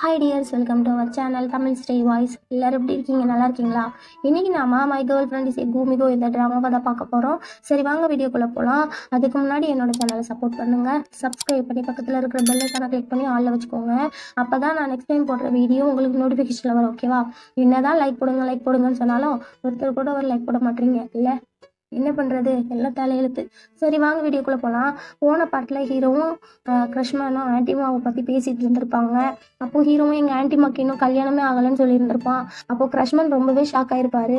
Hi dears welcome to our channel Tamil stay voice எல்லாரும் எப்படி இருக்கீங்க? நல்லா இருக்கீங்களா? இன்னைக்கு நாம மை கேர்ள் ஃப்ரெண்ட் இஸ் பூமிகோ இந்த ட்ராமாவை தான் பார்க்க போகிறோம் சரி வாங்க வீடியோக்குள்ளே போகலாம் அதுக்கு முன்னாடி என்னோட சேனலை சப்போர்ட் பண்ணுங்க. சப்ஸ்கிரைப் பண்ணி பக்கத்தில் இருக்கிற பெல் ஐக்கானை கிளிக் பண்ணி ஆளில் வச்சுக்கோங்க. அப்போ தான் நான் நெக்ஸ்ட் டைம் போடுற வீடியோ உங்களுக்கு நோட்டிஃபிகேஷனில் வரும் ஓகேவா என்னதான் லைக் போடுங்க லைக் போடுங்கன்னு சொன்னாலும் ஒருத்தர் கூட ஒரு லைக் போட மாட்டீங்க இல்லை? என்ன பண்ணுறது எல்லாம் தலையெழுத்து சரி வாங்க வீடியோக்குள்ளே போகலாம் போன பாட்டில் ஹீரோவும் கிருஷ்ணனும் ஆன்டிமாவை பற்றி பேசிகிட்டு இருந்திருப்பாங்க. அப்போது ஹீரோவும் எங்கள் ஆன்டிமாக்கு இன்னும் கல்யாணமே ஆகலைன்னு சொல்லியிருந்திருப்பான். அப்போது கிருஷ்ணன் ரொம்பவே ஷாக் ஆயிருப்பாரு.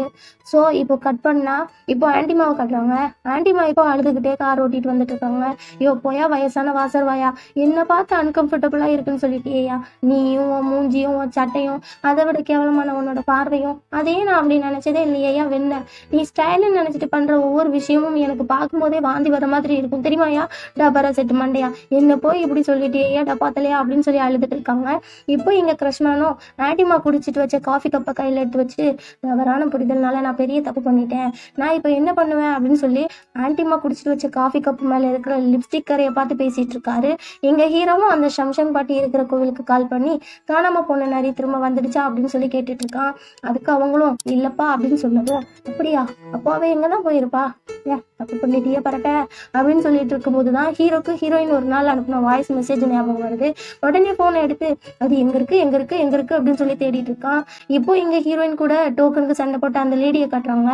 ஸோ இப்போ கட் பண்ணா இப்போ ஆன்டிமாவை கட்டுறாங்க. ஆன்டிமா இப்போ அழுதுகிட்டே கார் ஓட்டிட்டு வந்துட்டு இருக்காங்க. ஐயோ போயா வயசான வாசர் வாயா. என்னை பார்த்து அன்கம்ஃபர்டபுளாக இருக்குன்னு சொல்லிட்டேயா நீயும் உன் மூஞ்சியும் உன் சட்டையும் அதை விட கேவலமான உன்னோட பார்வையும் அதே நான் அப்படி நினச்சதே இல்லையா வெண்ண? நீ ஸ்டைலுன்னு நினச்சிட்டு பண்ணுற ஒவ்வொரு விஷயமும் எனக்கு பார்க்கும்போதே வாந்தி வர மாதிரி இருக்கும். தெரியுமாயா டபரா செட்டு மண்டையா என்ன போய் இப்படி சொல்லிட்டியா டப்பாத்தலையா அப்படின்னு சொல்லி அழுதுட்டு இருக்காங்க. இப்போ இங்கே கிருஷ்ணனும் ஆண்டிமா குடிச்சிட்டு வச்ச காஃபி கப்பை கையில் எடுத்து வச்சு தவறான புரிதல்னால நான் பெரிய தப்பு பண்ணிட்டேன். நான் இப்போ என்ன பண்ணுவேன் அப்படின்னு சொல்லி ஆன்டிமா குடிச்சிட்டு வச்ச காஃபி கப் மேலே இருக்கிற லிப்ஸ்டிக் கரையை பார்த்து பேசிட்டு இருக்காரு. எங்கள் ஹீரோவும் அந்த சம்ஷன் பாட்டி இருக்கிற கோவிலுக்கு கால் பண்ணி காணாம போன நரி திரும்ப வந்துடுச்சா? அப்படின்னு சொல்லி கேட்டுட்டு இருக்கான். அதுக்கு அவங்களும் இல்லப்பா அப்படின்னு சொன்னது அப்படியா? அப்பாவே அவ எங்க போயிருப்பா ஏ தப்பு பண்ணிட்டியே பரட்ட. அப்படின்னு சொல்லிட்டு இருக்கும்போது தான் ஹீரோக்கு ஹீரோயின் ஒரு நாள் அனுப்பின வாய்ஸ் மெசேஜ் ஞாபகம் வருது. உடனே ஃபோனை எடுத்து அது எங்க இருக்கு? எங்க இருக்கு? எங்க இருக்கு? அப்படின்னு சொல்லி தேடிட்டு இருக்கான். இப்போ இங்க ஹீரோயின் கூட டோக்கனுக்கு சண்டை போட்ட அந்த லேடியை காட்டுறாங்க.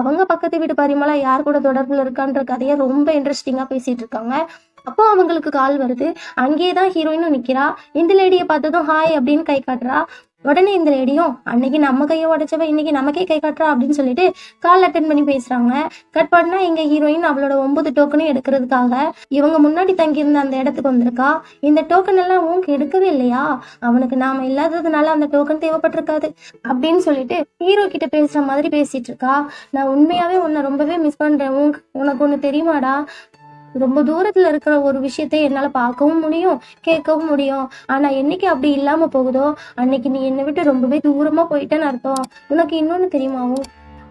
அவங்க பக்கத்து வீட்டு பரிமளா யார் கூட தொடர்புல இருக்கான்ற கதையை ரொம்ப இன்ட்ரெஸ்டிங்கா பேசிட்டு இருக்காங்க. அப்போ அவங்களுக்கு கால் வருது. அங்கேயே தான் ஹீரோயினும் நிக்கிறா. இந்த லேடியை பார்த்ததும் ஹாய் அப்படின்னு கை காட்டுறா. உடனே இந்த லேடியும் அன்னைக்கு நம்ம கையை உடைச்சவ இன்னைக்கு நமக்கே கை காட்டுறா அப்படின்னு சொல்லிட்டு கால் அட்டன் பண்ணி பேசுறாங்க. கட் பண்ணா எங்க ஹீரோயின் அவளோட ஒன்பது டோக்கனும் எடுக்கிறதுக்காக இவங்க முன்னாடி தங்கியிருந்த அந்த இடத்துக்கு வந்திருக்கா. இந்த டோக்கன் எல்லாம் உனக்கு எடுக்கவே இல்லையா? அவனுக்கு நாம இல்லாததுனால அந்த டோக்கன் தேவைப்பட்டிருக்காது அப்படின்னு சொல்லிட்டு ஹீரோ கிட்ட பேசுற மாதிரி பேசிட்டு இருக்கா. நான் உண்மையாவே உன்னை ரொம்பவே மிஸ் பண்றேன். உனக்கு உனக்கு ஒன்று தெரியுமாடா? ரொம்ப தூரத்துல இருக்கிற ஒரு விஷயத்தை என்னால பார்க்கவும் முடியும் கேட்கவும் முடியும். ஆனா என்னைக்கு அப்படி இல்லாம போகுதோ அன்னைக்கு நீ என்னை விட்டு ரொம்பவே தூரமா போயிட்டேன்னு அர்த்தம். உனக்கு இன்னொன்னு தெரியுமாவும்?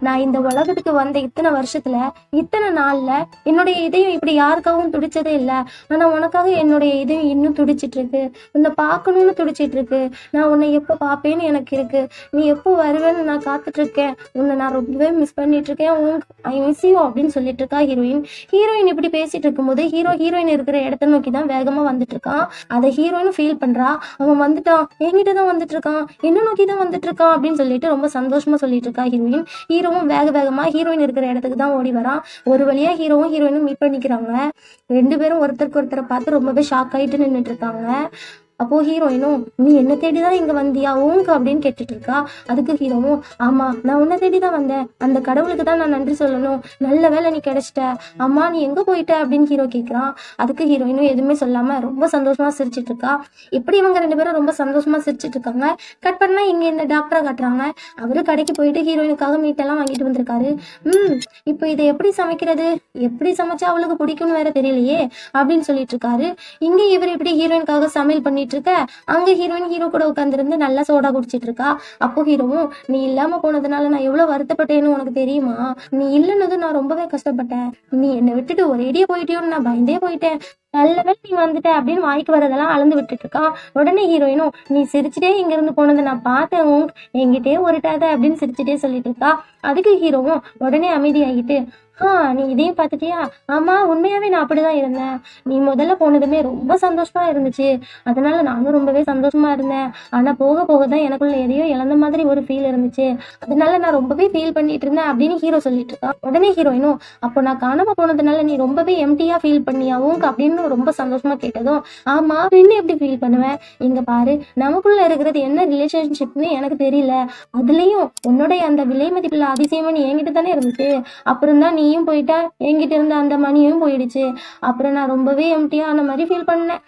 நான் இந்த உலகத்துக்கு வந்த இத்தனை வருஷத்துல இத்தனை நாள்ல என்னுடைய இதயம் இப்படி யாருக்காகவும் துடிச்சதே இல்லை. ஆனா உனக்காக என்னுடைய இதயம் இன்னும் துடிச்சிட்டு இருக்கு உன்னை பார்க்கணும்னு துடிச்சிட்டு இருக்கு நான் உன்னை எப்போ பார்ப்பேன்னு எனக்கு இருக்கு. நீ எப்போ வருவேன்னு நான் காத்துட்டு இருக்கேன் உன்னை நான் ரொம்பவே மிஸ் பண்ணிட்டு இருக்கேன் ஐ மிஸ் யூ அப்படின்னு சொல்லிட்டு இருக்கா ஹீரோயின் ஹீரோயின் இப்படி பேசிட்டு இருக்கும்போது ஹீரோ ஹீரோயின் இருக்கிற இடத்த நோக்கி தான் வேகமா வந்துட்டு இருக்கான் அதை ஹீரோயின் ஃபீல் பண்றா. அவன் வந்துட்டான். என்கிட்ட தான் வந்துட்டு இருக்கான் என்ன நோக்கி தான் வந்துட்டு இருக்கான் அப்படின்னு சொல்லிட்டு ரொம்ப சந்தோஷமா சொல்லிட்டு இருக்கா ஹீரோயின் ஹீரோவும் வேக வேகமா ஹீரோயின் இருக்கிற இடத்துக்கு தான் ஓடி வரான். ஒரு வழியா ஹீரோவும் ஹீரோயினும் மீட் பண்ணிக்கிறாங்க. ரெண்டு பேரும் ஒருத்தருக்கு ஒருத்தரை பார்த்து ரொம்பவே ஷாக் ஆயிட்டு நின்றுட்டு இருக்காங்க. அப்போ ஹீரோயினும் நீ என்ன தேடி தான் இங்க வந்தியா? ஊங்க அப்படின்னு கேட்டுட்டு இருக்கா அதுக்கு ஹீரோவும் ஆமா நான் உன்னை தேடி தான் வந்தேன். அந்த கடவுளுக்கு தான் நான் நன்றி சொல்லணும். நல்ல வேலை நீ கிடைச்சிட்ட. அம்மா நீ எங்க போயிட்ட? அப்படின்னு ஹீரோ கேக்குறான் அதுக்கு ஹீரோயினும் எதுவுமே சொல்லாம ரொம்ப சந்தோஷமா சிரிச்சிட்டு இருக்கா இப்படி இவங்க ரெண்டு பேரும் ரொம்ப சந்தோஷமா சிரிச்சிட்டு இருக்காங்க கட் பண்ணா இங்க இந்த டாக்டரை காட்டுறாங்க. அவரு கடைக்கு போயிட்டு ஹீரோயினுக்காக மீட்டெல்லாம் வாங்கிட்டு வந்திருக்காரு. ம் இப்போ இதை எப்படி சமைக்கிறது? எப்படி சமைச்சா அவளுக்கு பிடிக்கும்னு வேற தெரியலையே? அப்படின்னு சொல்லிட்டு இருக்காரு இங்க இவர் இப்படி ஹீரோயினுக்காக சமையல் பண்ணிட்டு இருக்க அங்க ஹீரோயின் ஹீரோ கூட உட்காந்துருந்து நல்லா சோடா குடிச்சிட்டு இருக்கா அப்போ ஹீரோவும் நீ இல்லாம போனதுனால நான் எவ்வளவு வருத்தப்பட்டேன்னு உனக்கு தெரியுமா? நீ இல்லைன்னதும் நான் ரொம்பவே கஷ்டப்பட்டேன். நீ என்னை விட்டுட்டு ஒரேடியே போயிட்டியோன்னு நான் பயந்தே போயிட்டேன். நல்ல நீ வந்துட்ட அப்படின்னு வாய்க்கு வரதெல்லாம் அளந்து விட்டுட்டு இருக்கான் உடனே ஹீரோயினும் நீ சிரிச்சுட்டே இங்க இருந்து போனதை நான் பார்த்தேன் உன் என்கிட்டயே ஒருட்டாத அப்படின்னு சிரிச்சுட்டே சொல்லிட்டு இருக்கா அதுக்கு ஹீரோவும் உடனே அமைதியாகிட்டு ஆ நீ இதையும் பார்த்துட்டியா? ஆமா உண்மையாவே நான் அப்படிதான் இருந்தேன். நீ முதல்ல போனதுமே ரொம்ப சந்தோஷமா இருந்துச்சு. அதனால நானும் ரொம்பவே சந்தோஷமா இருந்தேன். ஆனா போக போக தான் எனக்குள்ள எதையோ இழந்த மாதிரி ஒரு ஃபீல் இருந்துச்சு. அதனால நான் ரொம்பவே ஃபீல் பண்ணிட்டு இருந்தேன் அப்படின்னு ஹீரோ சொல்லிட்டு இருக்கான் உடனே ஹீரோயினும் அப்போ நான் காணாம போனதுனால நீ ரொம்பவே எம்டியா ஃபீல் பண்ணியாவும் அப்படின்னு ரொம்ப சந்தோஷமா கேட்டதும் ஆமா என்ன எப்படி ஃபீல் பண்ணுவேன் இங்க பாரு நமக்குள்ள இருக்கிறது என்ன ரிலேஷன்ஷிப்னு எனக்கு தெரியல. அதுலயும் உன்னுடைய அந்த விலை மதிப்புள்ள அதிசயம்னு நீ என்கிட்ட தானே இருந்துச்சு. அப்புறம் தான் நீ நீயும் போயிட்டா என்கிட்ட இருந்த அந்த மணியும் போயிடுச்சு. அப்புறம் நான் ரொம்பவே எம்டியா ஆன மாதிரி ஃபீல் பண்ணேன்.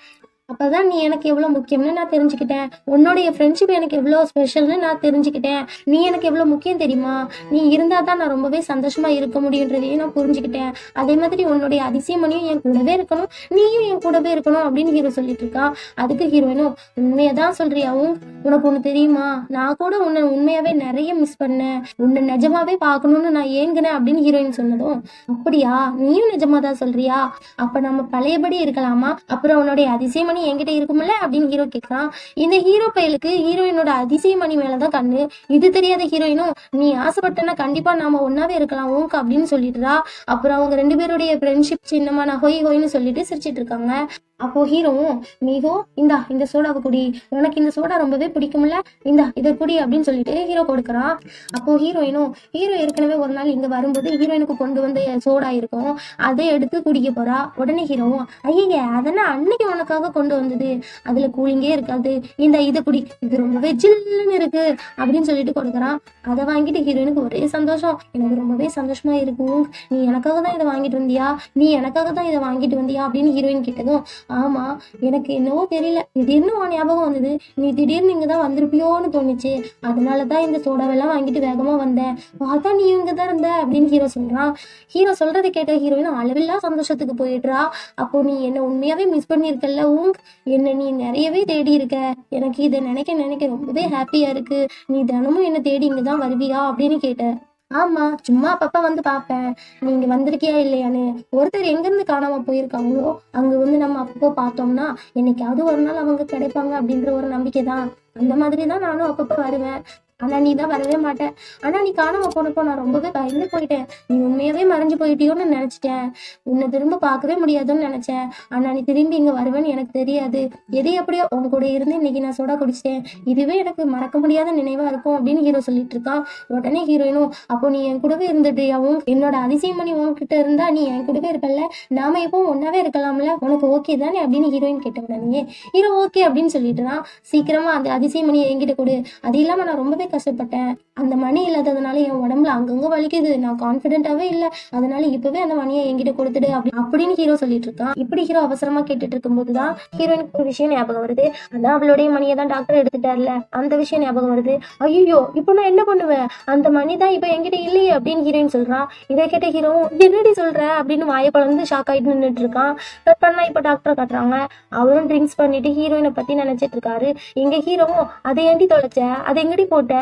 அப்பதான் நீ எனக்கு எவ்வளோ முக்கியம்னு நான் தெரிஞ்சுக்கிட்டேன். உன்னுடைய ஃப்ரெண்ட்ஷிப் எனக்கு எவ்வளோ ஸ்பெஷல்னு நான் தெரிஞ்சுக்கிட்டேன். நீ எனக்கு எவ்வளோ முக்கியம் தெரியுமா? நீ இருந்தால் தான் நான் ரொம்பவே சந்தோஷமா இருக்க முடியுன்றதையும் நான் புரிஞ்சுக்கிட்டேன். அதே மாதிரி உன்னுடைய அதிசயமணியும் என் கூடவே இருக்கணும். நீயும் என் கூடவே இருக்கணும் அப்படின்னு ஹீரோ சொல்லிட்டு இருக்கான் அதுக்கு ஹீரோயினும் உண்மையை தான் சொல்றியாவும் உனக்கு ஒன்று தெரியுமா? நான் கூட உன்னை உண்மையாவே நிறைய மிஸ் பண்ணேன். உன்னை நிஜமாவே பார்க்கணும்னு நான் ஏங்கினேன் அப்படின்னு ஹீரோயின் சொன்னதும் அப்படியா? நீயும் நிஜமா தான் சொல்றியா? அப்ப நம்ம பழையபடி இருக்கலாமா? அப்புறம் உன்னுடைய அதிசயம் மணி என்கிட்ட இருக்கும்ல அப்படின்னு ஹீரோ கேட்கறான் இந்த ஹீரோ பயலுக்கு ஹீரோயினோட அதிசய மணி மேலதான் கண்ணு. இது தெரியாத ஹீரோயினும் நீ ஆசைப்பட்டனா கண்டிப்பா நாம ஒன்னாவே இருக்கலாம் ஓங்க அப்படின்னு சொல்லிட்டுறா. அப்புறம் அவங்க ரெண்டு பேருடைய ஃப்ரெண்ட்ஷிப் சின்னமான ஹொய் ஹொய்னு சொல்லிட்டு சிரிச்சிட்டு இருக்காங்க. அப்போ ஹீரோவும் மிகோ இந்தா இந்த சோடாவை குடி உனக்கு இந்த சோடா ரொம்பவே பிடிக்கும்ல இந்தா இதை குடி அப்படின்னு சொல்லிட்டு ஹீரோ கொடுக்குறான் அப்போ ஹீரோயினும் ஹீரோ ஏற்கனவே ஒரு நாள் இங்க வரும்போது ஹீரோயினுக்கு கொண்டு வந்த சோடா இருக்கும் அதை எடுத்து குடிக்க போறா. உடனே ஹீரோவும் ஐயே அதெல்லாம் அன்னைக்கு உனக்காக கொண்டு வந்தது? அதுல கூலிங்கே இருக்காது. இந்த இதை குடி இது ரொம்பவே ஜில்லுன்னு இருக்கு அப்படின்னு சொல்லிட்டு கொடுக்குறான் அதை வாங்கிட்டு ஹீரோயினுக்கு ஒரே சந்தோஷம். எனக்கு ரொம்பவே சந்தோஷமா இருக்கும். நீ எனக்காக தான் இதை வாங்கிட்டு வந்தியா? நீ எனக்காக தான் இதை வாங்கிட்டு வந்தியா? அப்படின்னு ஹீரோயின் கேட்டதும் ஆமா எனக்கு என்னவோ தெரியல. திடீர்னு உன் ஞாபகம் வந்தது. நீ திடீர்னு இங்க தான் வந்திருப்பியோன்னு தோணுச்சு. அதனால தான் இந்த சோடாவெல்லாம் வாங்கிட்டு வேகமா வந்தேன். பார்த்தா நீ இங்க தான் இருந்த அப்படின்னு ஹீரோ சொல்றான். ஹீரோ சொல்றதை கேட்ட ஹீரோயின் அளவில்லா சந்தோஷத்துக்கு போயிடுறா. அப்போ நீ என்ன உண்மையாவே மிஸ் பண்ணியிருக்கல்ல உங் என்ன நீ நிறையவே தேடி இருக்க. எனக்கு இதை நினைக்க நினைக்க ரொம்பவே ஹாப்பியா இருக்கு. நீ தினமும் என்ன தேடி இங்கதான் வருவியா அப்படின்னு கேட்ட ஆமா சும்மா அப்பப்ப வந்து பாப்பேன் நீங்க வந்திருக்கியா இல்லையான்னு. ஒருத்தர் எங்கிருந்து காணாம போயிருக்காங்களோ அங்க வந்து நம்ம அப்பப்போ பார்த்தோம்னா என்னைக்காவது ஒரு நாள் அவங்க கிடைப்பாங்க அப்படின்ற ஒரு நம்பிக்கை தான் அந்த மாதிரி தான் நானும் அப்பப்போ வருவேன். ஆனா நீ தான் வரவே மாட்ட. ஆனா நீ காணாம போனப்போ நான் ரொம்பவே பயந்து போயிட்டேன். நீ உண்மையாவே மறைஞ்சு போயிட்டியோன்னு நினைச்சிட்டேன். உன்னை திரும்ப பார்க்கவே முடியாதுன்னு நினைச்சேன். ஆனா நீ திரும்பி இங்க வருவேன்னு எனக்கு தெரியாது. எது எப்படியோ உன் கூட இருந்து இன்னைக்கு நான் சோடா குடிச்சிட்டேன். இதுவே எனக்கு மறக்க முடியாத நினைவா இருக்கும் அப்படின்னு ஹீரோ சொல்லிட்டு இருக்கான். உடனே ஹீரோயினும் அப்போ நீ என் கூடவே இருந்துட்டியாவும் என்னோட அதிசயம் பண்ணி உன்கிட்ட இருந்தா நீ என் கூடவே இருப்பல்ல. நாம இப்போ ஒன்னாவே இருக்கலாம்ல. உனக்கு ஓகே தானே? அப்படின்னு ஹீரோயின் கேட்ட உடனே ஹீரோ ஓகே அப்படின்னு சொல்லிட்டுறான் சீக்கிரமா அந்த அதிசயம் பண்ணி என்கிட்ட கொடு. அது இல்லாம நான் ரொம்பவே கஷ்டப்பட்டேன். அந்த மணி இல்லாததுனால என் உடம்புல அங்கங்க வலிக்குது. நான் கான்பிடென்ட்டாவே இல்ல. அதனால இப்பவே அந்த மணியை என்கிட்ட கொடுத்துடு அப்படி அப்படின்னு ஹீரோ சொல்லிட்டு இருக்கான். இப்படி ஹீரோ அவசரமா கேட்டுட்டு இருக்கும்போது தான் ஹீரோயினுக்கு ஒரு விஷயம் ஞாபகம் வருது. அதான் அவளுடைய மணியை தான் டாக்டர் எடுத்துட்டார்ல. அந்த விஷயம் ஞாபகம் வருது. ஐயோ இப்போ நான் என்ன பண்ணுவேன்? அந்த மணி தான் இப்போ என்கிட்ட இல்லையே அப்படின்னு ஹீரோயின் சொல்றான். இதை கேட்ட ஹீரோ என்னடி சொல்ற? அப்படின்னு வாயை பழந்து ஷாக் ஆயிட்டு நின்றுட்டு இருக்கான். கட் பண்ணா இப்போ டாக்டர் கட்டுறாங்க. அவரும் ட்ரிங்க்ஸ் பண்ணிட்டு ஹீரோயினை பத்தி நினைச்சிட்டு இருக்காரு. எங்க ஹீரோவும் அதை ஏண்டி தொலைச்ச? அதை எங்கடி போட்ட?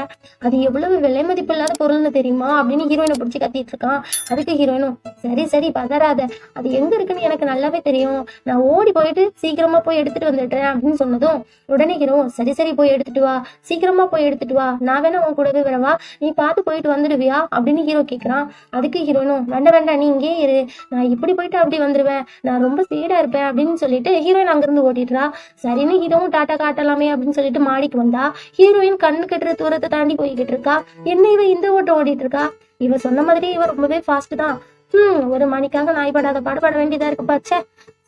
அது எவ்வளவு விலை மதிப்பு இல்லாத பொருள்னு தெரியுமா? அப்படின்னு ஹீரோயினை பிடிச்சி கத்திட்டு இருக்கான். அதுக்கு ஹீரோயினும் சரி சரி பதறாத. அது எங்க இருக்குன்னு எனக்கு நல்லாவே தெரியும். நான் ஓடி போயிட்டு சீக்கிரமா போய் எடுத்துட்டு வந்துடுறேன் அப்படின்னு சொன்னதும் உடனே ஹீரோ சரி சரி போய் எடுத்துட்டு வா. சீக்கிரமா போய் எடுத்துட்டு வா. நான் வேணா உன் கூடவே வரவா நீ பார்த்து போயிட்டு வந்துடுவியா? அப்படின்னு ஹீரோ கேக்குறான். அதுக்கு ஹீரோயினும் வேண்டாம் வேண்டாம் நீ இங்கே இரு. நான் இப்படி போயிட்டு அப்படி வந்துருவேன். நான் ரொம்ப ஸ்பீடா இருப்பேன் அப்படின்னு சொல்லிட்டு ஹீரோயின் அங்கிருந்து ஓட்டிடுறா. சரின்னு ஹீரோவும் டாட்டா காட்டலாமே அப்படின்னு சொல்லிட்டு மாடிக்கு வந்தா. ஹீரோயின் கண்ணு கட்டுற ஓட்டத்தை தாண்டி போய்கிட்டு இருக்கா? என்ன இவ இந்த ஓட்டம் ஓடிட்டு இருக்கா? இவ சொன்ன மாதிரி இவ ரொம்பவே ஃபாஸ்ட் தான். ஹம் ஒரு மணிக்காக நாய் படாத பாடுபட வேண்டியதா இருக்கு பாச்சே.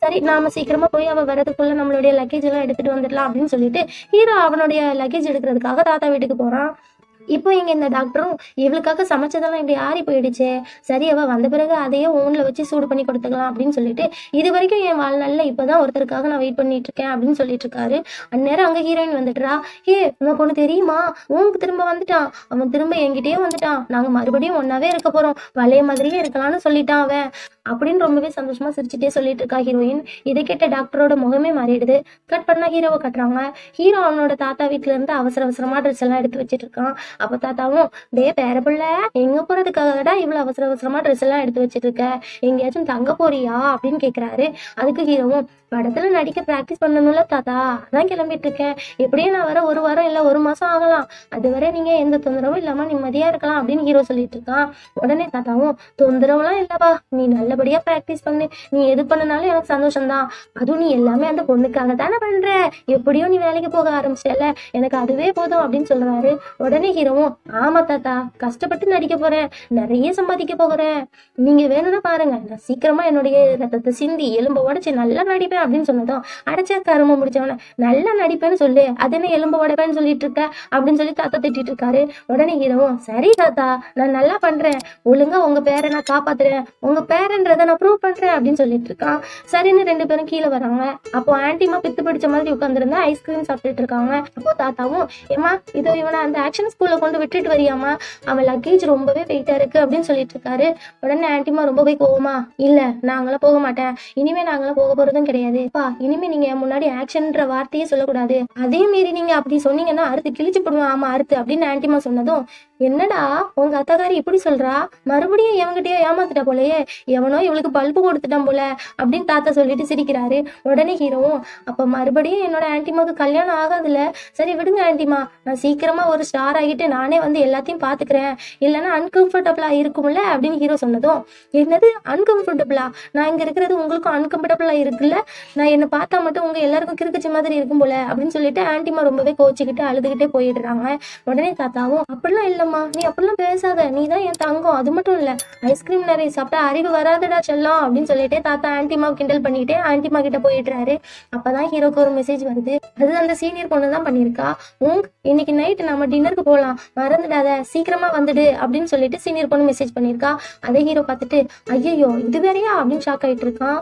சரி நாம சீக்கிரமா போய் அவ வரதுக்குள்ள நம்மளுடைய லக்கேஜ் எல்லாம் எடுத்துட்டு வந்துடலாம் அப்படின்னு சொல்லிட்டு ஹீரோ அவனுடைய லக்கேஜ் எடுக்கிறதுக்காக தாத்தா வீட்டுக்கு போறான். இப்போ இங்க இந்த டாக்டரும் இவளுக்காக சமைச்சதெல்லாம் இப்படி ஆறி போயிடுச்சு. சரி அவ வந்த பிறகு அதையே ஓன்ல வச்சு சூடு பண்ணி கொடுத்துக்கலாம் அப்படின்னு சொல்லிட்டு இது வரைக்கும் என் வாழ்நாள்ல இப்பதான் ஒருத்தருக்காக நான் வெயிட் பண்ணிட்டு இருக்கேன் அப்படின்னு சொல்லிட்டு இருக்காரு. அந்நேரம் அங்க ஹீரோயின் வந்துட்டுறா ஏ உனக்கு பொண்ணு தெரியுமா? உனக்கு திரும்ப வந்துட்டான். அவன் திரும்ப என்கிட்டயே வந்துட்டான். நாங்க மறுபடியும் ஒன்னாவே இருக்க போறோம். பழைய மாதிரியே இருக்கலாம்னு சொல்லிட்டான் அவன். அப்படின்னு ரொம்பவே சந்தோஷமா சிரிச்சுட்டே சொல்லிட்டு இருக்கா ஹீரோயின் இதை கேட்ட டாக்டரோட முகமே மாறிடுது. கட் பண்ணா ஹீரோவை கட்டுறாங்க. ஹீரோ அவனோட தாத்தா வீட்ல இருந்து அவசர அவசரமா ட்ரெஸ் எல்லாம் எடுத்து வச்சிட்டு இருக்கான் அப்ப தாத்தாவும் டே பேர பிள்ளை எங்க போறதுக்காகடா இவ்வளவு அவசர அவசரமா ட்ரெஸ் எல்லாம் எடுத்து வச்சிட்டு இருக்க எங்கேயாச்சும் தங்க போறியா? அப்படின்னு கேக்குறாரு. அதுக்கு ஹீரோவும் படத்துல நடிக்க பிராக்டிஸ் பண்ணணும்ல தாத்தா. அதான் கிளம்பிட்டு இருக்கேன் எப்படியும் நான் வர ஒரு வாரம் இல்ல ஒரு மாசம் ஆகலாம். அதுவரை நீங்க எந்த தொந்தரவும் இல்லாம நிம்மதியா இருக்கலாம். அப்படின்னு ஹீரோ சொல்லிட்டு இருக்கான் உடனே தாத்தாவும் தொந்தரவுலாம் இல்லப்பா. நீ நல்ல நல்லபடியாக ப்ராக்டிஸ் பண்ணு. நீ எது பண்ணனாலும் எனக்கு சந்தோஷம்தான். அதுவும் நீ எல்லாமே அந்த பொண்ணுக்காக தானே பண்ணுற எப்படியோ நீ வேலைக்கு போக ஆரம்பிச்சல எனக்கு அதுவே போதும் அப்படின்னு சொல்றாரு உடனே ஹீரோவும் ஆமா தாத்தா கஷ்டப்பட்டு நடிக்க போறேன். நிறைய சம்பாதிக்க போகிறேன். நீங்க வேணும்னா பாருங்க. நான் சீக்கிரமா என்னுடைய ரத்தத்தை சிந்தி எலும்பை உடச்சி நல்லா நடிப்பேன் அப்படின்னு சொன்னதும் அடைச்சா கரும முடிச்சவன நல்லா நடிப்பேன்னு சொல்லு. அது என்ன எலும்பு உடைப்பேன்னு சொல்லிட்டு இருக்க அப்படின்னு சொல்லி தாத்தா திட்டிட்டு இருக்காரு உடனே ஹீரோவும் சரி தாத்தா நான் நல்லா பண்றேன். ஒழுங்கா உங்க பேரை நான் காப்பாத்துறேன். உங்க பேரன்றதை நான் ப்ரூவ் பண்றேன் அப்படின்னு சொல்லிட்டு இருக்கான் சரின்னு ரெண்டு பேரும் கீழே வராங்க. அப்போ ஆன்டிமா பித்து பிடிச்ச மாதிரி உட்காந்துருந்தா ஐஸ்கிரீம் சாப்பிட்டுட்டு இருக்காங்க. அப்போ தாத்தாவும் ஏமா இதோ இவனை அந்த ஆக்ஷன் ஸ்கூல்ல கொண்டு விட்டுட்டு வரியாமா அவன் லக்கேஜ் ரொம்பவே வெயிட்டா இருக்கு அப்படின்னு சொல்லிட்டு இருக்காரு. உடனே ஆன்டிமா ரொம்பவே கோவமா இல்ல நாங்களாம் போக மாட்டேன். இனிமே நாங்களாம் போக போறதும் கிடையாது. பா இனிமே நீங்க முன்னாடி ஆக்ஷன்ன்ற வார்த்தையே சொல்லக்கூடாது. அதே மீறி நீங்க அப்படி சொன்னீங்கன்னா அறுத்து கிழிச்சு போடுவோம் ஆமா அறுத்து அப்படின்னு ஆன்டிமா சொன்னதும் என்னடா உங்க அத்தகாரி இப்படி சொல்றா? மறுபடியும் எவங்கிட்டயோ ஏமாத்துட்டா போலயே? எவனோ இவனும் இவளுக்கு பல்பு கொடுத்துட்டேன் போல அப்படின்னு தாத்தா சொல்லிட்டு சிரிக்கிறாரு. உடனே ஹீரோவும் அப்ப மறுபடியும் என்னோட ஆன்டிமாவுக்கு கல்யாணம் ஆகாதுல்ல? சரி விடுங்க ஆன்டிமா நான் சீக்கிரமா ஒரு ஸ்டார் ஆகிட்டு நானே வந்து எல்லாத்தையும் பாத்துக்கிறேன். இல்லைன்னா அன்கம்ஃபர்டபுளா இருக்கும்ல அப்படின்னு ஹீரோ சொன்னதும். என்னது அன்கம்ஃபர்டபுளா நான் இங்க இருக்கிறது உங்களுக்கும் அன்கம்ஃபர்டபுளா இருக்குல்ல? நான் என்ன பார்த்தா மட்டும் உங்க எல்லாருக்கும் கிறுக்குச்ச மாதிரி இருக்கும் போல அப்படின்னு சொல்லிட்டு ஆன்டிமா ரொம்பவே கோச்சிக்கிட்டு அழுதுகிட்டே போயிடுறாங்க. உடனே தாத்தாவும் அப்படிலாம் இல்லம்மா. நீ அப்படிலாம் பேசாத. நீ தான் என் தங்கம். அது மட்டும் இல்ல. ஐஸ்கிரீம் நிறைய சாப்பிட்டா அறிவு வராதடா செல்லம் அப்படின்னு சொல்லிட்டு தாத்தா ஆன்டிமா கிண்டல் பண்ணிக்கிட்டே ஆன்டிமா கிட்ட போயிடுறாரு அப்பதான் ஹீரோக்கு ஒரு மெசேஜ் வருது. அது அந்த சீனியர் பொண்ணு தான் பண்ணியிருக்கா. உங் இன்னைக்கு நைட் நம்ம டின்னருக்கு போகலாம் மறந்துடாத. சீக்கிரமா வந்துடு அப்படின்னு சொல்லிட்டு சீனியர் பொண்ணு மெசேஜ் பண்ணியிருக்கா. அதே ஹீரோ பார்த்துட்டு ஐயோ இது வேறையா? அப்படின்னு ஷாக் ஆயிட்டு இருக்கான்.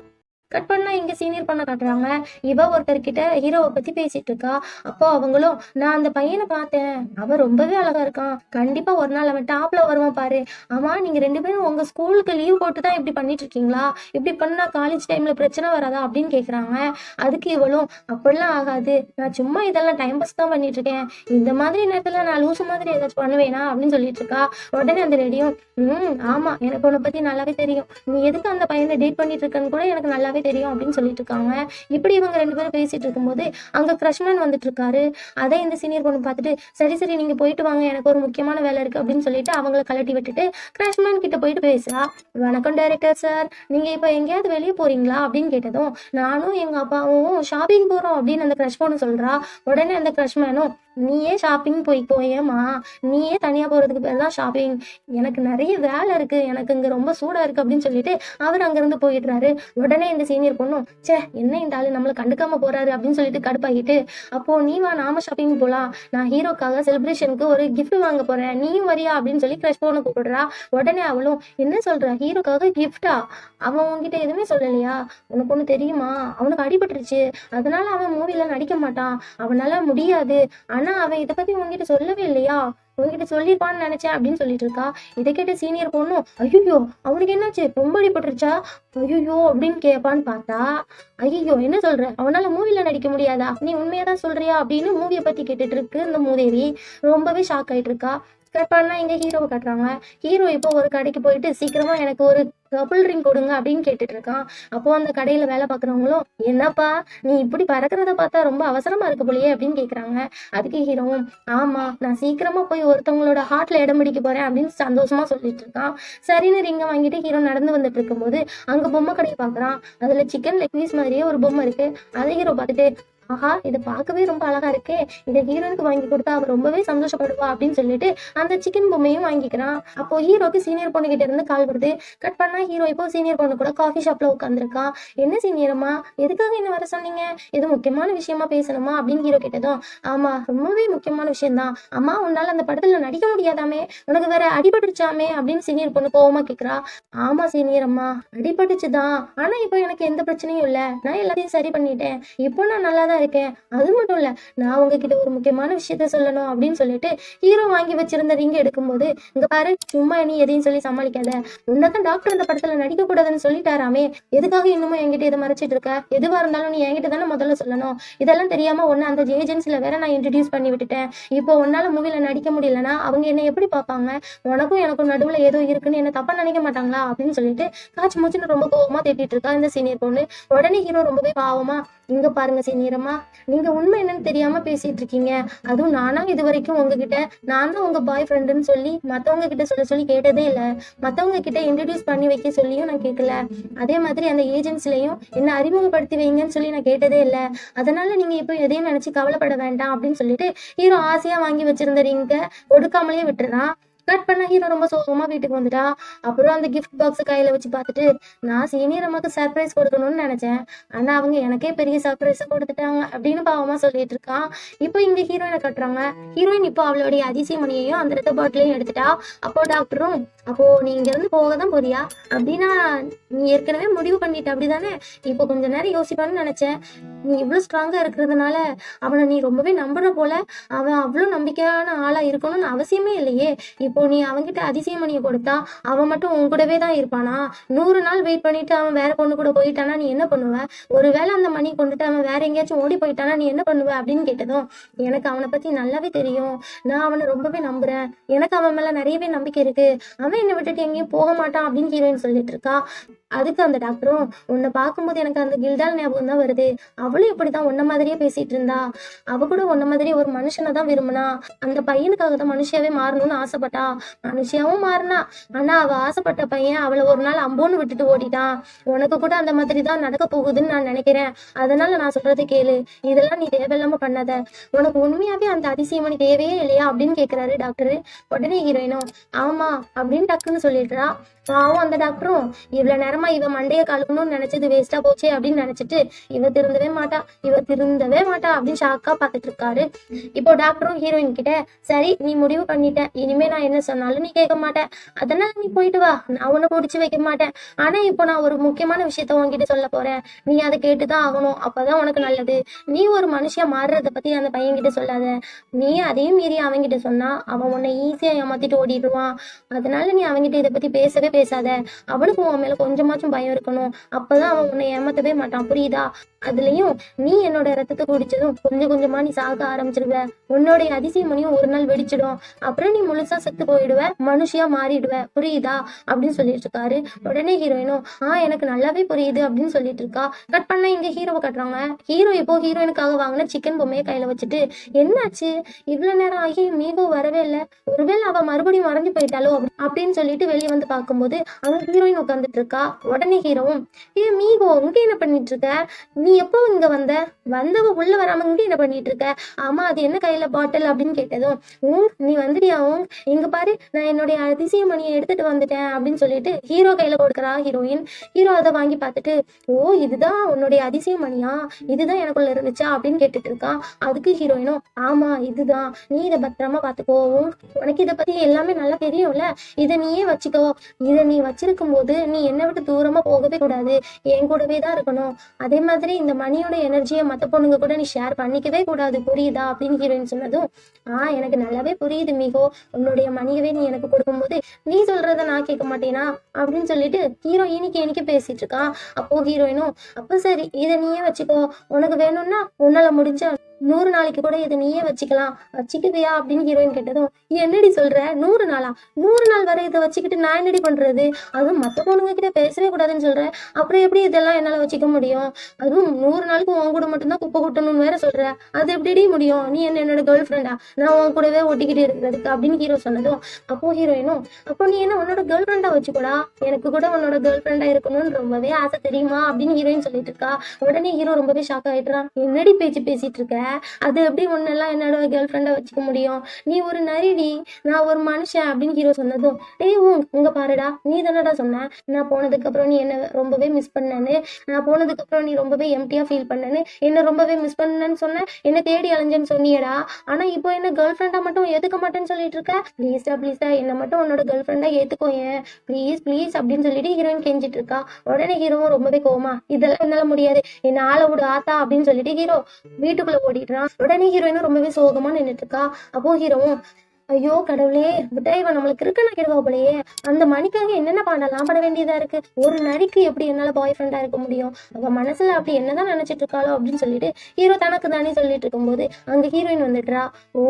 கட் பண்ணா இங்க சீனியர் பண்ண காட்டுறாங்க. இவ ஒருத்தர்கிட்ட ஹீரோவை பத்தி பேசிட்டு இருக்கா. அப்போ அவங்களும் நான் அந்த பையனை பார்த்தேன். அவன் ரொம்பவே அழகா இருக்கான். கண்டிப்பா ஒரு நாள் அவன் டாப்ல வருவான் பாரு. ஆமா நீங்க ரெண்டு பேரும் உங்க ஸ்கூலுக்கு லீவ் போட்டு தான் இப்படி பண்ணிட்டு இருக்கீங்களா? இப்படி பண்ணா காலேஜ் டைம்ல பிரச்சனை வராதா? அப்படின்னு கேக்குறாங்க. அதுக்கு இவளும் அப்படிலாம் ஆகாது. நான் சும்மா இதெல்லாம் டைம் பாஸ் தான் பண்ணிட்டு இருக்கேன். இந்த மாதிரி நேரத்துல நான் லூசு மாதிரி ஏதாச்சும் பண்ணுவேனா? அப்படின்னு சொல்லிட்டு இருக்கா. உடனே அந்த ரெடியும் ம் ஆமா. எனக்கு உன்னை பத்தி நல்லாவே தெரியும். நீ எதுக்கு அந்த பையனை டேட் பண்ணிட்டு இருக்கன்னு கூட எனக்கு நல்லாவே தெரியும் அப்படின்னு சொல்லிட்டு இருக்காங்க இப்படி இவங்க ரெண்டு பேரும் பேசிட்டு இருக்கும்போது அங்க கிருஷ்ணன் வந்துட்டு இருக்காரு அதை இந்த சீனியர் பொண்ணு பார்த்துட்டு சரி சரி நீங்க போயிட்டு வாங்க. எனக்கு ஒரு முக்கியமான வேலை இருக்கு அப்படின்னு சொல்லிட்டு அவங்கள கலட்டி விட்டுட்டு கிருஷ்ணன் கிட்ட போயிட்டு பேசுறா. வணக்கம் டைரக்டர் சார் நீங்க இப்போ எங்கேயாவது வெளியே போறீங்களா? அப்படின்னு கேட்டதும் நானும் எங்க அப்பாவும் ஷாப்பிங் போறோம் அப்படின்னு அந்த கிரஷ் பொண்ணு சொல்றா. உடனே அந்த கிரஷ் மேனும் நீயே ஷாப்பிங் போய்க்கோ ஏமா நீயே தனியா போறதுக்கு பேர் தான் ஷாப்பிங் எனக்கு நிறைய வேலை இருக்கு. எனக்கு இங்க ரொம்ப சூடா இருக்கு அப்படின்னு சொல்லிட்டு அவர் அங்கிருந்து போயிடுறாரு. உடனே இந்த சீனியர் பொண்ணும் ச்சே என்ன இந்த ஆளு நம்மள கண்டுக்காம போறாரு? அப்படின்னு சொல்லிட்டு கடுப்பாகிட்டு அப்போ நீ வா நாம ஷாப்பிங் போலாம். நான் ஹீரோக்காக செலிப்ரேஷனுக்கு ஒரு கிஃப்ட் வாங்க போறேன். நீயும் வரியா? அப்படின்னு சொல்லி கிரஷ் பொண்ணு கூப்பிடுறா. உடனே அவளும் என்ன சொல்ற? ஹீரோக்காக கிஃப்டா அவன் உன்கிட்ட எதுவுமே சொல்லலையா? உனக்கு ஒண்ணு தெரியுமா? அவனுக்கு அடிபட்டுருச்சு. அதனால அவன் மூவில நடிக்க மாட்டான். அவனால முடியாது. ஆனா அவன் இதை பத்தி உன்கிட்ட சொல்லவே இல்லையா? உன்கிட்ட சொல்லியிருப்பான்னு நினைச்சேன் அப்படின்னு சொல்லிட்டு இருக்கா? இதை கேட்ட சீனியர் பொண்ணும் ஐயோ அவனுக்கு என்னாச்சு? ரொம்ப அடிபட்டுருச்சா? ஐயோ அப்படின்னு கேட்பான்னு பார்த்தா ஐயோ என்ன சொல்ற? அவனால மூவில நடிக்க முடியாதா? நீ உண்மையா தான் சொல்றியா? அப்படின்னு மூவியை பத்தி கேட்டுட்டு இருக்கு இந்த மூதேவி. ரொம்பவே ஷாக் ஆயிட்டு இருக்கா. கட் பண்ணா இங்க ஹீரோவை கட்டுறாங்க. ஹீரோ இப்போ ஒரு கடைக்கு போயிட்டு சீக்கிரமா எனக்கு ஒரு கபிள் ரிங் கொடுங்க அப்படின்னு கேட்டுட்டு இருக்கான். அப்போ அந்த கடையில வேலை பார்க்குறவங்களும் என்னப்பா நீ இப்படி பறக்கிறத பார்த்தா ரொம்ப அவசரமா இருக்கு போலயே அப்படின்னு கேக்குறாங்க. அதுக்கு ஹீரோவும் ஆமா நான் சீக்கிரமா போய் ஒருத்தவங்களோட ஹார்ட்ல இடம் பிடிக்க போறேன் அப்படின்னு சந்தோஷமா சொல்லிட்டு இருக்கான். சரின்னு ரிங்க வாங்கிட்டு ஹீரோ நடந்து வந்துட்டு இருக்கும்போது அங்க பொம்மை கடையை பாக்குறான் அதுல சிக்கன் லெக் பீஸ் மாதிரியே ஒரு பொம்மை இருக்கு. அதை ஹீரோ பார்த்துட்டு ஆஹா இதை பார்க்கவே ரொம்ப அழகா இருக்கே. இதை ஹீரோனுக்கு வாங்கி கொடுத்தா அவன் ரொம்பவே சந்தோஷப்படுவா அப்படின்னு சொல்லிட்டு அந்த சிக்கன் பொம்மையும் வாங்கிக்கிறான். அப்போ ஹீரோக்கு சீனியர் பொண்ணு கிட்ட இருந்து கால் வருது. கட் பண்ணா ஹீரோ இப்போ சீனியர் பொண்ணு கூட காஃபி ஷாப்ல உட்காந்துருக்கான் என்ன சீனியரம்மா எதுக்காக என்ன வர சொன்னீங்க? எது முக்கியமான விஷயமா பேசணுமா? அப்படின்னு ஹீரோ கேட்டதும் ஆமா ரொம்பவே முக்கியமான விஷயம்தான். அம்மா உன்னால அந்த படத்துல நடிக்க முடியாதாமே? உனக்கு வேற அடிபட்டுருச்சாமே? அப்படின்னு சீனியர் பொண்ணு கோவமா கேக்குறா. ஆமா சீனியர் அம்மா. அடிபட்டுச்சுதான். ஆனா இப்போ எனக்கு எந்த பிரச்சனையும் இல்ல. நான் எல்லாத்தையும் சரி பண்ணிட்டேன். இப்போ நான் நல்லா தான் இருக்கேன். அது மட்டும் இல்ல நான் உங்ககிட்ட ஒரு முக்கியமான விஷயத்த சொல்லணும் அப்படின்னு சொல்லிட்டு ஹீரோ வாங்கி வச்சிருந்த ரிங் எடுக்கும்போது இங்க பாரு சும்மா நீ எதையும் சொல்லி சமாளிக்காத. உன்னதான் டாக்டர் அந்த படத்துல நடிக்க கூடாதுன்னு சொல்லிட்டாராமே. எதுக்காக இன்னமும் என்கிட்ட இதை மறைச்சிட்டு இருக்க? எதுவா இருந்தாலும் நீ என்கிட்ட தானே முதல்ல சொல்லணும். இதெல்லாம் தெரியாம ஒன்னு அந்த ஏஜென்சில வேற நான் இன்ட்ரடியூஸ் பண்ணி விட்டுட்டேன். இப்போ உன்னால மூவில நடிக்க முடியலன்னா அவங்க என்ன எப்படி பார்ப்பாங்க? உனக்கும் எனக்கும் நடுவுல ஏதோ இருக்குன்னு என்ன தப்பா நினைக்க மாட்டாங்களா? அப்படின்னு சொல்லிட்டு காய்ச்சி மூச்சுன்னு ரொம்ப கோவமா தேட்டிட்டு இருக்கா இந்த சீனியர் பொண்ணு. உடனே ஹீரோ ரொம்பவே பாவமா இங்க பாருங்க சீனியரம்மா நீங்க உண்மை என்னன்னு தெரியாம பேசிட்டு இருக்கீங்க. அதுவும் நானா இது வரைக்கும் உங்ககிட்ட நான் தான் உங்க பாய் ஃப்ரெண்டுன்னு சொல்லி மத்தவங்க கிட்ட சொல்ல சொல்லி கேட்டதே இல்ல. மத்தவங்க கிட்ட இன்ட்ரடியூஸ் பண்ணி வைக்க சொல்லியும் நான் கேட்கல அதே மாதிரி அந்த ஏஜென்சிலையும் என்ன அறிமுகப்படுத்தி வைங்கன்னு சொல்லி நான் கேட்டதே இல்ல. அதனால நீங்க இப்போ எதையும் நினைச்சு கவலைப்பட வேண்டாம் அப்படின்னு சொல்லிட்டு ஹீரோ ஆசையா வாங்கி வச்சிருந்த ரிங்க கொடுக்காமலே விட்டுறான். கட் பண்ண ஹீரோ ரொம்ப சோகமா வீட்டுக்கு வந்துட்டா. அப்புறம் அந்த கிஃப்ட் பாக்ஸ் கையில வச்சு பார்த்துட்டு நான் சீனியர் அம்மாக்கு சர்ப்ரைஸ் கொடுக்கணும்னு நினைச்சேன். ஆனா அவங்க எனக்கே பெரிய சர்ப்ரைஸ் கொடுத்துட்டாங்க. அப்படின்னு பாவமா சொல்லிட்டு இருக்கான் இப்போ இங்க ஹீரோயினை கட்டுறாங்க. ஹீரோயின் இப்போ அவளுடைய அதிசயமணியையும் அந்த ரத்த பாட்டிலையும் எடுத்துட்டா. அப்போ டாக்டரும் அப்போ நீ இங்க இருந்து போக தான் போறியா? அப்படின்னா நீ ஏற்கனவே முடிவு பண்ணிட்ட அப்படிதானே? இப்போ கொஞ்ச நேரம் யோசிப்பான்னு நினைச்சேன். நீ இவ்வளவு ஸ்ட்ராங்கா இருக்கிறதுனால அவனை நீ ரொம்பவே நம்புற போல. அவன் அவ்வளவு நம்பிக்கையான ஆளா இருக்கணும்னு அவசியமே இல்லையே. இப்போ நீ அவன்கிட்ட அதிசய மணியை கொடுத்தா அவன் மட்டும் உன் கூடவே தான் இருப்பானா? நூறு நாள் வெயிட் பண்ணிட்டு அவன் வேற பொண்ணு கூட போயிட்டானா? நீ என்ன பண்ணுவ? ஒருவேளை அந்த மணி கொண்டுட்டு அவன் வேற எங்கேயாச்சும் ஓடி போயிட்டானா? நீ என்ன பண்ணுவ அப்படின்னு கேட்டதும் எனக்கு அவனை பத்தி நல்லாவே தெரியும். நான் அவனை ரொம்பவே நம்புறேன். எனக்கு அவன் மேல நிறையவே நம்பிக்கை இருக்கு. அவன் என்னை விட்டுட்டு எங்கேயும் போக மாட்டான் அப்படின்னு ஹீரோயின் சொல்லிட்டு இருக்கா. அதுக்கு அந்த டாக்டரும் உன்னை பார்க்கும்போது எனக்கு அந்த கில்டால் ஞாபகம் தான் வருது. அவளும் இப்படிதான் உன்ன மாதிரியே பேசிட்டு இருந்தா. அவ கூட உன்ன மாதிரியே ஒரு மனுஷனை தான் விரும்பினா. அந்த பையனுக்காக தான் மனுஷியாவே மாறணும்னு ஆசைப்பட்டா. மனுஷியாவும் மாறினா. ஆனா அவ ஆசைப்பட்ட பையன் அவளை ஒரு நாள் அம்போன்னு விட்டுட்டு ஓடிட்டான். உனக்கு கூட அந்த மாதிரி தான் நடக்க போகுதுன்னு நான் நினைக்கிறேன். அதனால நான் சொல்றது கேளு. இதெல்லாம் நீ தேவையில்லாம பண்ணாத. உனக்கு உண்மையாவே அந்த அதிசயமணி தேவையே இல்லையா அப்படின்னு கேக்குறாரு டாக்டரு உடனே ஹீரோயினும் ஆமா அப்படின்னு டக்குன்னு சொல்லிடுறா. பாவம் அந்த டாக்டரும் இவ்வளவு நேரமா இவ மண்டைய கழுவணும்னு நினைச்சது வேஸ்டா போச்சே அப்படின்னு நினைச்சிட்டு இவ திருந்தவே மாட்டா இவ திருந்தவே மாட்டா அப்படின்னு ஷாக்கா பாத்துட்டு இருக்காரு. இப்போ டாக்டரும் ஹீரோயின் கிட்ட சரி நீ முடிவு பண்ணிட்ட. இனிமே நான் என்ன சொன்னாலும் நீ கேட்க மாட்டேன் அதனால நீ போயிட்டு வா. நான் உன்னை பிடிச்சி வைக்க மாட்டேன். ஆனா இப்போ நான் ஒரு முக்கியமான விஷயத்த உன்கிட்ட சொல்ல போறேன். நீ அதை கேட்டுதான் ஆகணும். அப்பதான் உனக்கு நல்லது. நீ ஒரு மனுஷன் மாறுறத பத்தி அந்த பையன்கிட்ட சொல்லாத. நீ அதையும் மீறி அவன்கிட்ட சொன்னா அவன் உன்னை ஈஸியா ஏமாத்திட்டு ஓடிடுவான். அதனால நீ அவன்கிட்ட இதை பத்தி பேசவே பேசாத. அவனுக்கு உன் மேல கொஞ்சமாச்சும் பயம் இருக்கணும். அப்பதான் அவன் உன்னை ஏமாத்தவே மாட்டான். புரியுதா? அதுலயும் நீ என்னோட ரத்தத்தை குடிச்சதும் கொஞ்சம் கொஞ்சமா நீ சாக ஆரம்பிச்சிருவ. உன்னோட அதிசயமணியும் ஒரு நாள் வெடிச்சிடும். அப்புறம் நீ முழுசா செத்து போயிடுவ. மனுஷியா மாறிடுவ. புரியுதா? அப்படின்னு சொல்லிட்டு இருக்காரு. உடனே ஹீரோயினும் ஆ எனக்கு நல்லாவே புரியுது அப்படின்னு சொல்லிட்டு இருக்கா. கட் பண்ணா இங்க ஹீரோவை கட்டுறாங்க. ஹீரோ இப்போ ஹீரோயினுக்காக வாங்கின? சிக்கன் பொம்மையை கையில வச்சுட்டு. என்னாச்சு? இவ்வளவு நேரம் ஆகி மீகோ வரவே இல்லை. ஒருவேளை அவ மறுபடியும் மறைஞ்சு போயிட்டாலோ அப்படின்னு சொல்லிட்டு வெளியே வந்து பார்க்கும்போது அங்க ஹீரோயின் உட்காந்துட்டு இருக்கா. உடனே ஹீரோவும் ஏ மீகோ இங்க என்ன பண்ணிட்டு இருக்க? நீ நீ எப்போ இங்க வந்த? வந்தவ உள்ள வராம இங்க என்ன பண்ணிட்டு இருக்க ஆமா அது என்ன கையில பாட்டில் அப்படின்னு கேட்டதும் உம் நீ வந்துட்டியா உம் இங்க பாரு நான் என்னுடைய அதிசய மணியை எடுத்துட்டு வந்துட்டேன் அப்படின்னு சொல்லிட்டு ஹீரோ கையில கொடுக்குறா ஹீரோயின். ஹீரோ அதை வாங்கி பார்த்துட்டு ஓ இதுதான் உன்னுடைய அதிசய மணியா இதுதான் எனக்குள்ள இருந்துச்சா? அப்படின்னு கேட்டுட்டு இருக்கான். அதுக்கு ஹீரோயினும் ஆமா இதுதான். நீ இதை பத்திரமா பாத்துக்கோ உம், உனக்கு இதை பத்தி எல்லாமே நல்லா தெரியும்ல. இதை நீயே வச்சுக்கோ. இதை நீ வச்சிருக்கும் போது நீ என்னை விட்டு தூரமா போகவே கூடாது. என் கூடவே தான் இருக்கணும். அதே மாதிரி இந்த மணியோட எனர்ஜியை மற்ற பொண்ணுங்க கூட நீ ஷேர் பண்ணிக்கவே கூடாது. புரியுதா? அப்படின்னு ஹீரோயின் சொன்னதும் ஆ எனக்கு நல்லாவே புரியுது மிகோ. உன்னுடைய மணியவே நீ எனக்கு கொடுக்கும்போது நீ சொல்றத நான் கேட்க மாட்டேனா? அப்படின்னு சொல்லிட்டு ஹீரோ இனிக்கு பேசிட்டு இருக்கான் அப்போ ஹீரோயினும் அப்போ சரி இதை நீயே வச்சுக்கோ. உனக்கு வேணும்னா உன்னால முடிஞ்ச நூறு நாளைக்கு கூட இதை நீயே வச்சுக்கலாம். வச்சுக்குவியா அப்படின்னு ஹீரோயின் கேட்டதும் என்னடி சொல்ற? நூறு நாளா? நூறு நாள் வரை இதை வச்சுக்கிட்டு நான் என்னடி பண்றது? அதுவும் மத்த பொண்ணுங்க கிட்ட பேசவே கூடாதுன்னு சொல்ற. அப்புறம் எப்படி இதெல்லாம் என்னால வச்சுக்க முடியும்? அதுவும் நூறு நாளுக்கு உன் கூட மட்டும்தான் குப்பை கொட்டணும்னு வேற சொல்ற. அது எப்படிடி முடியும்? நீ என்ன என்னோட கேர்ள் ஃப்ரெண்டா நான் உன் கூடவே ஒட்டிக்கிட்டு இருக்கிறதுக்கு அப்படின்னு ஹீரோ சொன்னதும் அப்போ ஹீரோயினும் அப்போ நீ என்ன உன்னோட கேர்ள் ஃப்ரெண்டா வச்சுக்கூடா? எனக்கு கூட உன்னோட கேர்ள் ஃப்ரெண்டா இருக்கணும்னு ரொம்பவே ஆசை தெரியுமா? அப்படின்னு ஹீரோயின் சொல்லிட்டு இருக்கா. உடனே ஹீரோ ரொம்பவே ஷாக் ஆயிடுறான். என்னடி பேச்சு பேசிட்டு இருக்க? அது எப்படி ஒன்னெல்லாம் என்னோட கேர்ள் ஃப்ரெண்டா வச்சுக்க முடியும்? நீ ஒரு நரிடி நான் ஒரு மனுஷன் அப்படின்னு ஹீரோ சொன்னதும் டேய் உங் இங்க பாருடா. நீ தானடா சொன்ன? நான் போனதுக்கு அப்புறம் நீ என்ன ரொம்பவே மிஸ் பண்ணேன்னு நான் போனதுக்கு அப்புறம் நீ ரொம்பவே எம்டியா ஃபீல் பண்ணேன்னு என்ன ரொம்பவே மிஸ் பண்ணேன்னு சொன்ன என்ன தேடி அலைஞ்சேன்னு சொன்னியடா. ஆனா இப்போ என்ன கேர்ள் ஃப்ரெண்டா மட்டும் ஏத்துக்க மாட்டேன்னு சொல்லிட்டு இருக்க? ப்ளீஸ்டா ப்ளீஸ்டா என்ன மட்டும் உன்னோட கேர்ள் ஃப்ரெண்டா ஏத்துக்கோ ஏன்? ப்ளீஸ் ப்ளீஸ் அப்படின்னு சொல்லிட்டு ஹீரோயின் கெஞ்சிட்டு இருக்கா. உடனே ஹீரோவும் ரொம்பவே கோவமா இதெல்லாம் என்னால முடியாது. என்ன ஆளை விடு ஆத்தா அப்படின்னு சொல்லிட்டு ஹீரோ வீட்டுக்குள்ள ஓடிடுறான் உடனே ஹீரோயினும் ரொம்பவே சோகமா நின்னுட்டு இருக்கா அப்போ ஹீரோவும் ஐயோ கடவுளே விட்டா இவன் நம்மளுக்கு இருக்கன கெடுவா போலயே. அந்த மணிக்காக என்னென்ன பண்ணலாம் பட வேண்டியதா இருக்கு. ஒரு நரிக்கு எப்படி என்னால பாய் ஃப்ரெண்டா இருக்க முடியும்? அவ மனசுல அப்படி என்னதான் நினைச்சிட்டு இருக்காளோ? அப்படின்னு சொல்லிட்டு ஹீரோ தனக்கு தானே சொல்லிட்டு இருக்கும்போது அங்க ஹீரோயின் வந்துடுறா. ஓ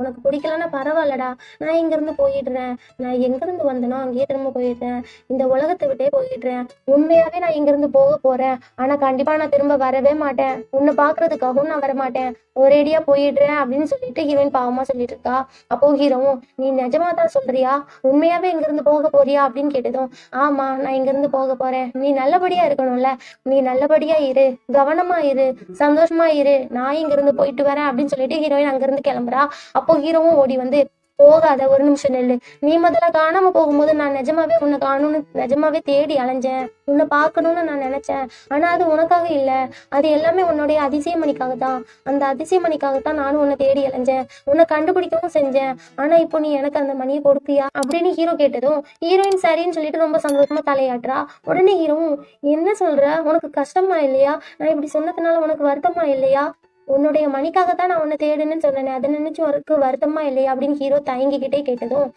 உனக்கு பிடிக்கலன்னா பரவாயில்லடா. நான் இங்கிருந்து போயிடுறேன். நான் எங்கிருந்து வந்தனோ அங்கேயே திரும்ப போயிடுறேன். இந்த உலகத்தை விட்டே போயிடுறேன். உண்மையாவே நான் இங்கிருந்து போக போறேன். ஆனா கண்டிப்பா நான் திரும்ப வரவே மாட்டேன். உன்னை பாக்குறதுக்காகவும் நான் வர மாட்டேன். ஒரேடியா போயிடுறேன் அப்படின்னு சொல்லிட்டு ஹீரோயின் பாவமா சொல்லிட்டு இருக்கா. அப்போ ஹீரோவும் நீ நிஜமா தான் சொல்றியா? உண்மையாவே இங்கிருந்து போக போறியா அப்படின்னு கேட்டதும் ஆமா நான் இங்கிருந்து போக போறேன். நீ நல்லபடியா இருக்கணும்ல. நீ நல்லபடியா இரு. கவனமா இரு. சந்தோஷமா இரு. நான் இங்கிருந்து போயிட்டு வரேன் அப்படின்னு சொல்லிட்டு ஹீரோயின் அங்கிருந்து கிளம்புறா. அப்போ ஹீரோவும் ஓடி வந்து போகாத ஒரு நிமிஷம் நில்லு. நீ முதல்ல காணாம போகும்போது நான் நிஜமாவே உன்னை காணும்னு நிஜமாவே தேடி அலைஞ்சேன். உன்னை பார்க்கணும்னு நான் நினைச்சேன். ஆனா அது உனக்காக இல்ல. அது எல்லாமே உன்னுடைய அதிசயமணிக்காக தான் அந்த அதிசயமணிக்காக தான் நானும் உன்னை தேடி அலைஞ்சேன். உன்னை கண்டுபிடிக்கவும் செஞ்சேன். ஆனா இப்போ நீ எனக்கு அந்த மணியை கொடுப்பியா? அப்படின்னு ஹீரோ கேட்டதும் ஹீரோயின் சரின்னு சொல்லிட்டு ரொம்ப சந்தோஷமா தலையாட்டுறா. உடனே ஹீரோவும் என்ன சொல்ற? உனக்கு கஷ்டமா இல்லையா? நான் இப்படி சொன்னதுனால உனக்கு வருத்தமா இல்லையா? உன்னுடைய மணிக்காக தான் நான் உன்னை தேடுன்னு சொன்னேன் அதை நினைச்சு உனக்கு வருத்தமா இல்லையா அப்படின்னு ஹீரோ தயங்கிக்கிட்டே கேட்டதும்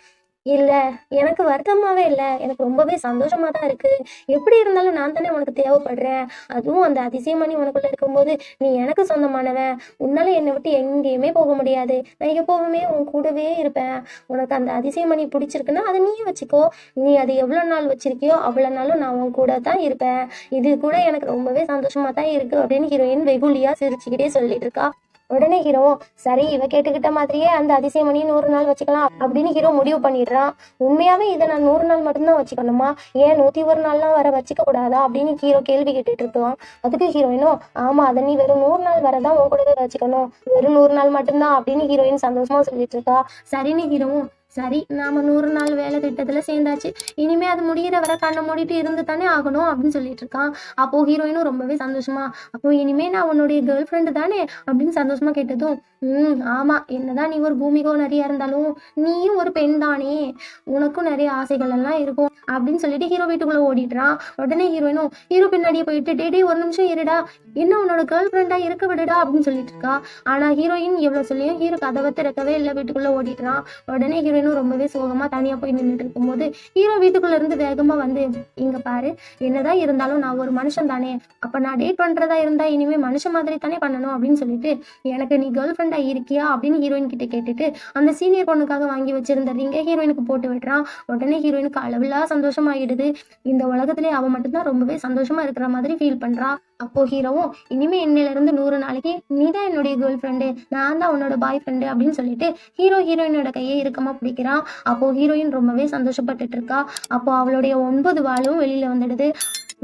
இல்லை எனக்கு வருத்தமாகவே இல்லை. எனக்கு ரொம்பவே சந்தோஷமாக தான் இருக்குது எப்படி இருந்தாலும் நான் தானே உனக்கு தேவைப்படுறேன். அதுவும் அந்த அதிசயமணி உனக்குள்ளே இருக்கும்போது நீ எனக்கு சொந்தமானவன். உன்னால என்னை விட்டு எங்கேயுமே போக முடியாது. நான் எப்போவுமே உன் கூடவே இருப்பேன். உனக்கு அந்த அதிசயமணி பிடிச்சிருக்குன்னா அதை நீயும் வச்சுக்கோ. நீ அது எவ்வளோ நாள் வச்சிருக்கியோ அவ்வளோ நாளும் நான் உன் கூட தான் இருப்பேன். இது கூட எனக்கு ரொம்பவே சந்தோஷமாக தான் இருக்குது அப்படின்னு ஹீரோயின் வெகுலியாக சிரிச்சுக்கிட்டே சொல்லிட்டு இருக்கா. உடனே ஹீரோ சரி இவ கேட்டுக்கிட்ட மாதிரியே அந்த அதிசயமணியை நூறு நாள் வச்சுக்கலாம் அப்படின்னு ஹீரோ முடிவு பண்ணிடுறான். உண்மையாவே இதை நான் நூறு நாள் மட்டும்தான் வச்சுக்கணுமா? ஏன் நூத்தி ஒரு நாள்லாம் வர வச்சுக்க கூடாதா? அப்படின்னு ஹீரோ கேள்வி கேட்டுட்டு இருக்கான். அதுக்கு ஹீரோயினும் ஆமா அதை நீ வெறும் நூறு நாள் வரதான் உன் கூடவே வச்சுக்கணும். வெறும் நூறு நாள் மட்டும்தான் அப்படின்னு ஹீரோயின் சந்தோஷமா சொல்லிட்டு இருக்கா. சரின்னு ஹீரோவும் சரி நாம நூறு நாள் வேலை திட்டத்துல சேர்ந்தாச்சு. இனிமே அது முடிகிற வரை கண்ணை மூடிட்டு இருந்து தானே ஆகணும் அப்படின்னு சொல்லிட்டு இருக்கான். அப்போ ஹீரோயினும் ரொம்பவே சந்தோஷமா அப்போ இனிமே நான் உன்னுடைய கேர்ள் ஃப்ரெண்டு தானே? அப்படின்னு சந்தோஷமா கேட்டதும் ம் ஆமா. என்னதான் நீ ஒரு பூமிகோ நிறைய இருந்தாலும் நீயும் ஒரு பெண் தானே. உனக்கும் நிறைய ஆசைகள் எல்லாம் இருக்கும் அப்படின்னு சொல்லிட்டு ஹீரோ வீட்டுக்குள்ள ஓடிடுறான். உடனே ஹீரோயினும் ஹீரோ பின்னாடியே போயிட்டு டே ஒரு நிமிஷம் இருடா. என்ன உன்னோட கேர்ள் ஃப்ரெண்டா இருக்க விடுடா அப்படின்னு சொல்லிட்டு இருக்கா. ஆனா ஹீரோயின் எவ்வளவு சொல்லியும் ஹீரோ கதவை திறக்கவே இல்லை. வீட்டுக்குள்ள ஓடிடுறான். உடனே ஹீரோயினும் ரொம்பவே சோகமா தனியா போய் நின்றுட்டு இருக்கும்போது ஹீரோ வீட்டுக்குள்ள இருந்து வேகமா வந்து இங்க பாரு. என்னதான் இருந்தாலும் நான் ஒரு மனுஷன் தானே. அப்ப நான் டேட் பண்றதா இருந்தா இனிமே மனுஷன் மாதிரி தானே பண்ணணும் அப்படின்னு சொல்லிட்டு எனக்கு நீ கேர்ள் ஃப்ரெண்ட் இருக்கியா அப்படின்னு ஹீரோயின் கிட்ட கேட்டுட்டு அந்த சீனியர் பொண்ணுக்காக வாங்கி வச்சிருந்த ரிங்க ஹீரோயினுக்கு போட்டு விடுறான். உடனே ஹீரோயினுக்கு அளவில்லா சந்தோஷமாயிடுது. இந்த உலகத்திலே அவ மட்டும்தான் ரொம்பவே சந்தோஷமா இருக்கிற மாதிரி ஃபீல் பண்றா அப்போ ஹீரோவும் இனிமே என்ன இருந்து நூறு நாளைக்கு நீ தான் என்னுடைய கேர்ள் ஃப்ரெண்டு நான் தான் உன்னோட பாய் ஃப்ரெண்டு அப்படின்னு சொல்லிட்டு ஹீரோ ஹீரோயினோட கையை இறுக்கமா பிடிக்கிறான். அப்போ ஹீரோயின் ரொம்பவே சந்தோஷப்பட்டுட்டு இருக்கா. அப்போ அவளுடைய ஒன்பது வாழும் வெளியில வந்துடுது.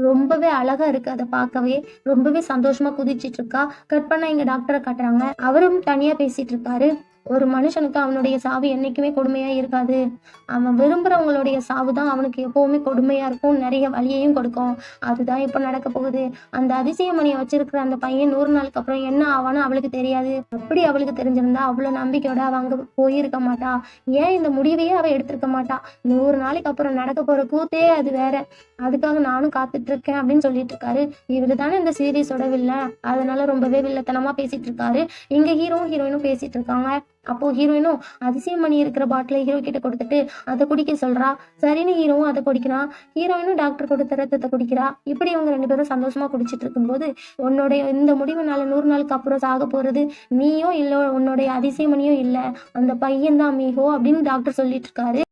ரொம்பவே அழகா இருக்கு அதை பார்க்கவே. ரொம்பவே சந்தோஷமா குதிச்சிட்டு இருக்கா. கட் பண்ணா இங்க டாக்டரை காட்டுறாங்க. அவரும் தனியா பேசிட்டு இருக்காரு. ஒரு மனுஷனுக்கு அவனுடைய சாவு என்னைக்குமே கொடுமையா இருக்காது. அவன் விரும்புறவங்களுடைய சாவு தான் அவனுக்கு எப்பவுமே கொடுமையா இருக்கும் நிறைய வழியையும் கொடுக்கும். அதுதான் இப்ப நடக்க போகுது. அந்த அதிசயமணியை வச்சிருக்கிற அந்த பையன் நூறு நாளுக்கு அப்புறம் என்ன ஆவான்னு அவளுக்கு தெரியாது. அப்படி அவளுக்கு தெரிஞ்சிருந்தா அவ்வளவு நம்பிக்கையோட அவ அங்க போயிருக்க மாட்டா? ஏன் இந்த முடிவையே அவ எடுத்திருக்க மாட்டா? நூறு நாளைக்கு அப்புறம் நடக்க போற கூத்தே அது வேற. அதுக்காக நானும் காத்துட்டு இருக்கேன் அப்படின்னு சொல்லிட்டு இருக்காரு. இவரு தானே இந்த சீரீஸோட வில்ல அதனால ரொம்பவே வில்லத்தனமா பேசிட்டு இருக்காரு. இங்க ஹீரோவும் ஹீரோயினும் பேசிட்டு இருக்காங்க. அப்போ ஹீரோயினும் அதிசயமணி இருக்கிற பாட்டிலை ஹீரோ கிட்ட கொடுத்துட்டு அதை குடிக்க சொல்றா. சரின்னு ஹீரோவும் அதை குடிக்கிறான் ஹீரோயினும் டாக்டர் கொடுத்த ரத்தத்தை குடிக்கிறா. இப்படி இவங்க ரெண்டு பேரும் சந்தோஷமா குடிச்சிட்டு இருக்கும்போது உன்னுடைய இந்த முடிவுனால நூறு நாளுக்கு அப்புறம் சாக போறது நீயோ இல்ல உன்னுடைய அதிசயமணியோ இல்ல. அந்த பையன் தான் மீகோ அப்படின்னு டாக்டர் சொல்லிட்டு இருக்காரு.